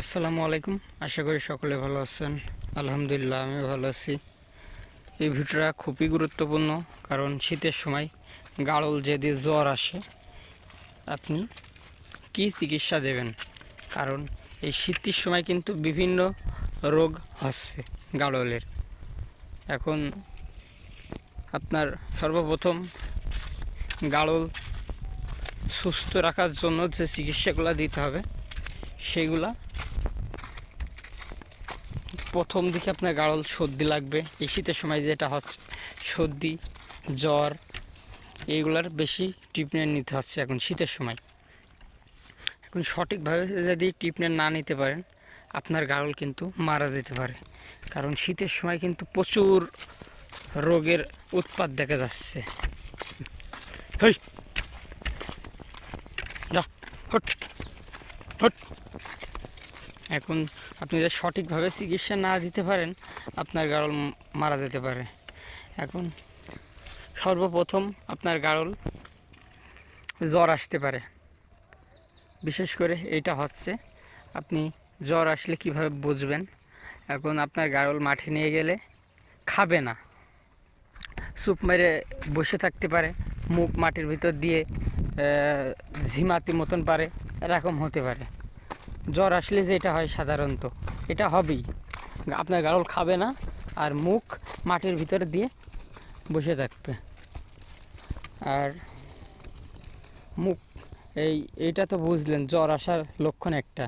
আসসালামু আলাইকুম। আশা করি সকলে ভালো আছেন। আলহামদুলিল্লাহ আমি ভালো আছি। এই ভিডিওটা খুবই গুরুত্বপূর্ণ, কারণ শীতের সময় গাড়ল যদি জ্বর আসে। আপনি কি চিকিৎসা দেবেন? কারণ এই শীতের সময় কিন্তু বিভিন্ন রোগ হচ্ছে গাড়লের এখন আপনার সর্বপ্রথম গাড়ল সুস্থ রাখার জন্য যে চিকিৎসাগুলো দিতে হবে, সেগুলা প্রথম দিকে আপনার গাড়ল সর্দি লাগবে। এই শীতের সময় যেটা হচ্ছে, সর্দি, জ্বর, এইগুলার বেশি ট্রিটমেন্ট নিতে হচ্ছে এখন শীতের সময়। এখন সঠিকভাবে যদি ট্রিটমেন্ট না নিতে পারেন, আপনার গাড়ল কিন্তু মারা যেতে পারে। কারণ শীতের সময় কিন্তু প্রচুর রোগের উৎপাত দেখা যাচ্ছে। হেই! যা, হট হট। এখন আপনি যদি সঠিকভাবে চিকিৎসা না দিতে পারেন, আপনার গাড়ল মারা যেতে পারে। এখন সর্বপ্রথম আপনার গাড়ল জ্বর আসতে পারে। বিশেষ করে এইটা হচ্ছে আপনি জ্বর আসলে কীভাবে বুঝবেন? এখন আপনার গাড়ল মাঠে নিয়ে গেলে খাবে না। চুপ মেরে বসে থাকতে পারে, মুখ মাটির ভিতর দিয়ে ঝিমাতি মতন পারে, এরকম হতে পারে। জ্বর আসলে যেটা হয় সাধারণত, এটা হবেই। আপনার গাড়ল খাবে না আর মুখ মাটির ভিতরে দিয়ে বসে থাকবে। আর মুখ, এই এইটা তো বুঝলেন, জ্বর আসার লক্ষণ একটা।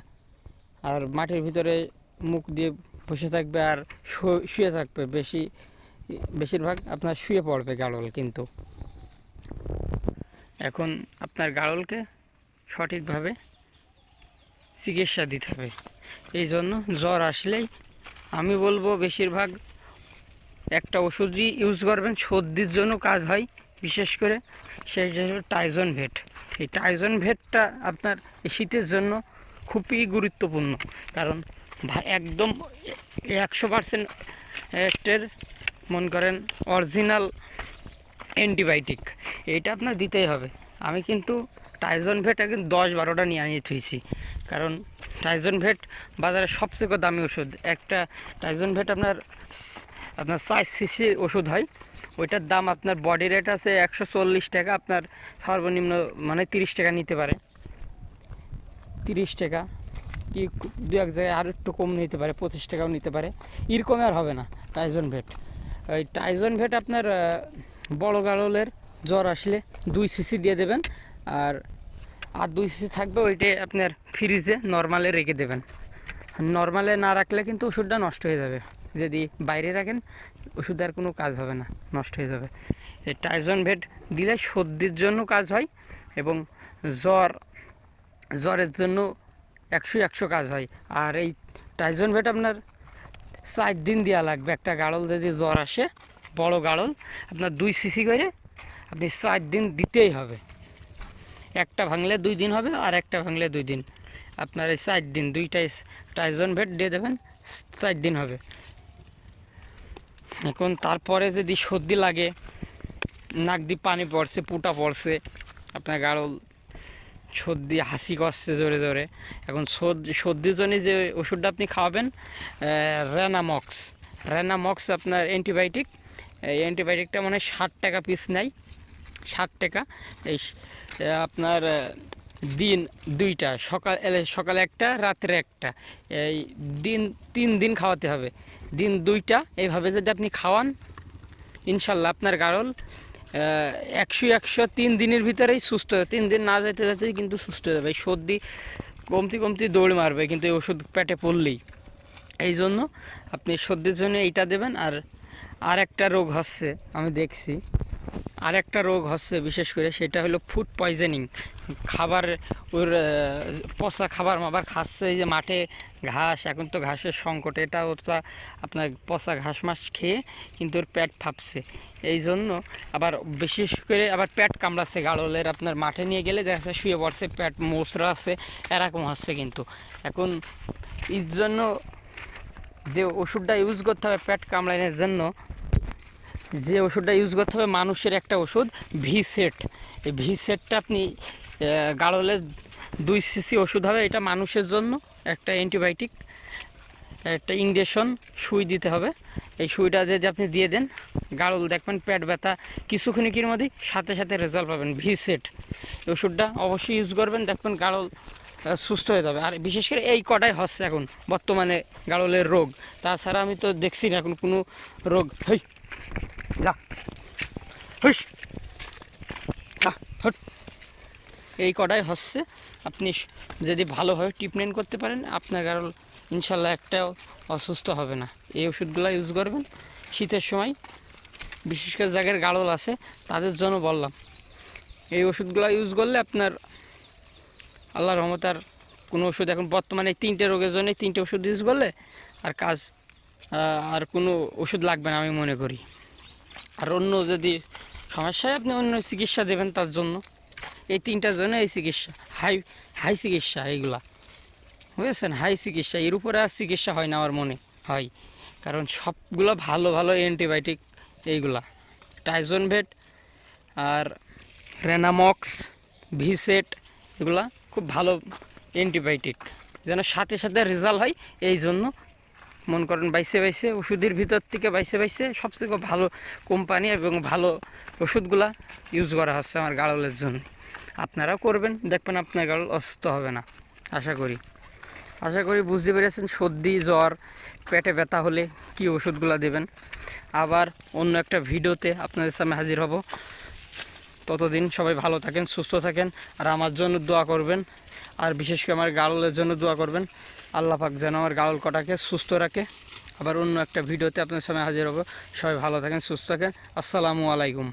আর মাটির ভিতরে মুখ দিয়ে বসে থাকবে আর শুয়ে থাকবে। বেশি, বেশিরভাগ আপনার শুয়ে পড়বে গাড়ল কিন্তু। এখন আপনার গাড়লকে সঠিকভাবে চিকিৎসা দিতে হবে। এই জন্য জ্বর আসলেই আমি বলব বেশিরভাগ একটা ওষুধই ইউজ করবেন, সর্দির জন্য কাজ হয়, বিশেষ করে সেই টাইজন ভেট এই টাইজন ভেটটা আপনার শীতের জন্য খুবই গুরুত্বপূর্ণ। কারণ একদম একশো পার্সেন্ট এর মনে করেন অরিজিনাল অ্যান্টিবায়োটিক এইটা আপনার দিতেই হবে। আমি কিন্তু টাইজন ভেট একদিন দশ বারোটা নিয়ে আনিয়ে থুইছি। কারণ টাইজন ভেট বাজারে সবচেয়ে দামি ওষুধ। একটা টাইজন ভেট আপনার আপনার চার সিসি ওষুধ হয়। ওইটার দাম আপনার বডি রেট আছে একশো চল্লিশ টাকা, আপনার সর্বনিম্ন মানে তিরিশ টাকা নিতে পারে। তিরিশ টাকা। কি দু এক জায়গায় আর একটু কম নিতে পারে, পঁচিশ টাকাও নিতে পারে। এরকমই আর হবে না টাইজন ভেট ওই টাইজন ভেট আপনার বড় গাড়লের জ্বর আসলে দুই সিসি দিয়ে দেবেন। আর আর দুই সিসি থাকবে ওইটাই আপনার ফ্রিজে নর্মালে রেখে দেবেন। নর্মালে না রাখলে কিন্তু ওষুধটা নষ্ট হয়ে যাবে। যদি বাইরে রাখেন, ওষুধ আর কোনো কাজ হবে না, নষ্ট হয়ে যাবে। এই টাইজন ভেট দিলে সর্দির জন্য কাজ হয় এবং জ্বর, জ্বরের জন্য একশো একশো কাজ হয়। আর এই টাইজন ভেট আপনার চার দিন দেওয়া লাগবে। একটা গাড়ল যদি জ্বর আসে, বড় গাড়ল, আপনার দুই সিসি করে আপনি চার দিন দিতেই হবে। একটা ভাঙলে দুই দিন হবে আর একটা ভাঙলে দুই দিন। আপনার এই চার দিন দুইটাই টাইজন ভেট দিয়ে দেবেন, চার দিন হবে। এখন তারপরে যদি সর্দি লাগে, নাক দিয়ে পানি পড়ছে, পুটা পড়ছে, আপনার গাড়ল সর্দি, হাসি করছে জোরে জোরে। এখন সর্দি সর্দির জন্য যে ওষুধটা আপনি খাওয়াবেন রেনামক্স রেনামক্স আপনার অ্যান্টিবায়োটিক, এই অ্যান্টিবায়োটিকটা মানে ষাট টাকা পিস নেয়। ষাট টাকা। এই আপনার দিন দুইটা, সকাল, এলে সকালে একটা, রাত্রে একটা। এই দিন, তিন দিন খাওয়াতে হবে। দিন দুইটা, এইভাবে যদি আপনি খাওয়ান, ইনশাল্লাহ আপনার গাড়ল একশো একশো তিন দিনের ভিতরেই সুস্থ তিন দিন না যেতে যেতেই কিন্তু সুস্থ হয়ে যাবে। সর্দি কমতি কমতি দৌড় মারবে, কিন্তু এই ওষুধ পেটে পড়লেই। এই জন্য আপনি সর্দির জন্য এইটা দেবেন। আর আর একটা রোগ হচ্ছে, আমি দেখছি। আর একটা রোগ হচ্ছে বিশেষ করে, সেটা হলো ফুড পয়জনিং খাবার, ওর পচা খাবার মাবার খাচ্ছে এই যে মাঠে ঘাস, এখন তো ঘাসের সংকট, এটা ওটা আপনার পচা ঘাস মাস খেয়ে কিন্তু ওর পেট ফাঁপছে। এই জন্য আবার বিশেষ করে আবার পেট কামড়াচ্ছে গাড়লের, আপনার মাঠে নিয়ে গেলে দেখা যাচ্ছে শুয়ে পড়ছে, পেট মোচড়া আছে, এরকম হচ্ছে কিন্তু। এখন এর জন্য যে ওষুধটা ইউজ করতে হবে পেট কামড়ানোর জন্য যে ওষুধটা ইউজ করতে হবে মানুষের একটা ওষুধ ভি সেট এই ভি সেটটা আপনি গাড়লে দুই সিসি ওষুধ হবে, এটা মানুষের জন্য একটা অ্যান্টিবায়োটিক একটা ইঞ্জেকশন সুই দিতে হবে। এই সুইটা যদি আপনি দিয়ে দেন, গাড়ল দেখবেন পেট ব্যথা কিছুক্ষণিকের মধ্যেই সাথে সাথে রেজাল্ট পাবেন ভি সেট এই ওষুধটা অবশ্যই ইউজ করবেন, দেখবেন গাড়ল সুস্থ হয়ে যাবে। আর বিশেষ করে এই কটাই হচ্ছে এখন বর্তমানে গাড়লের রোগ। তাছাড়া আমি তো দেখছি না এখন কোনো রোগ। হেই! যা। হুস। এই কটাই হচ্ছে। আপনি যদি ভালোভাবে ট্রিটমেন্ট করতে পারেন, আপনার গাড়ল ইনশাল্লাহ একটাও অসুস্থ হবে না। এই ওষুধগুলো ইউজ করবেন। শীতের সময়, বিশেষ করে জায়গার গাড়ল আছে, তাদের জন্য বললাম। এই ওষুধগুলো ইউজ করলে আপনার আল্লাহ রহমতার কোনো ওষুধ, এখন বর্তমানে তিনটে রোগের জন্য তিনটে ওষুধ ইউজ করলে আর কাজ আর কোনো ওষুধ লাগবে না আমি মনে করি। আর অন্য যদি সমস্যায় আপনি অন্য চিকিৎসা দেবেন তার জন্য। এই তিনটার জন্য এই চিকিৎসা, হাই হাই চিকিৎসা এইগুলা। বুঝেছেন? হাই চিকিৎসা, এর উপরে আর চিকিৎসা হয় না আমার মনে হয়। কারণ সবগুলো ভালো ভালো অ্যান্টিবায়োটিক এইগুলা। টাইজন ভেট আর রেনামক্স ভিসেট এগুলা খুব ভালো অ্যান্টিবায়োটিক। যেন সাথে সাথে রেজাল্ট হয়, এই জন্য মন করেন বাইসে বাইসে, ওষুধের ভিতর থেকে বাইসে বাইসে সবথেকে ভালো কোম্পানি এবং ভালো ওষুধগুলা ইউজ করা হচ্ছে আমার গাড়লের জন্য। আপনারাও করবেন, দেখবেন আপনার গাড়ল অসুস্থ হবে না, আশা করি। আশা করি বুঝতে পেরেছেন, সর্দি, জ্বর, পেটে ব্যথা হলে কি ওষুধগুলো দেবেন। আবার অন্য একটা ভিডিওতে আপনাদের সামনে হাজির হব। ততদিন সবাই ভালো থাকেন, সুস্থ থাকেন, আর আমার জন্য দোয়া করবেন, আর বিশেষ করে আমার গাড়লের জন্য দোয়া করবেন। আল্লাহ পাক যেন আমার গাড়ল কটাকে সুস্থ রাখে। আবার অন্য একটা ভিডিওতে আপনার সামনে হাজির হব। সবাই ভালো থাকেন, সুস্থ থাকেন। আসসালামু আলাইকুম।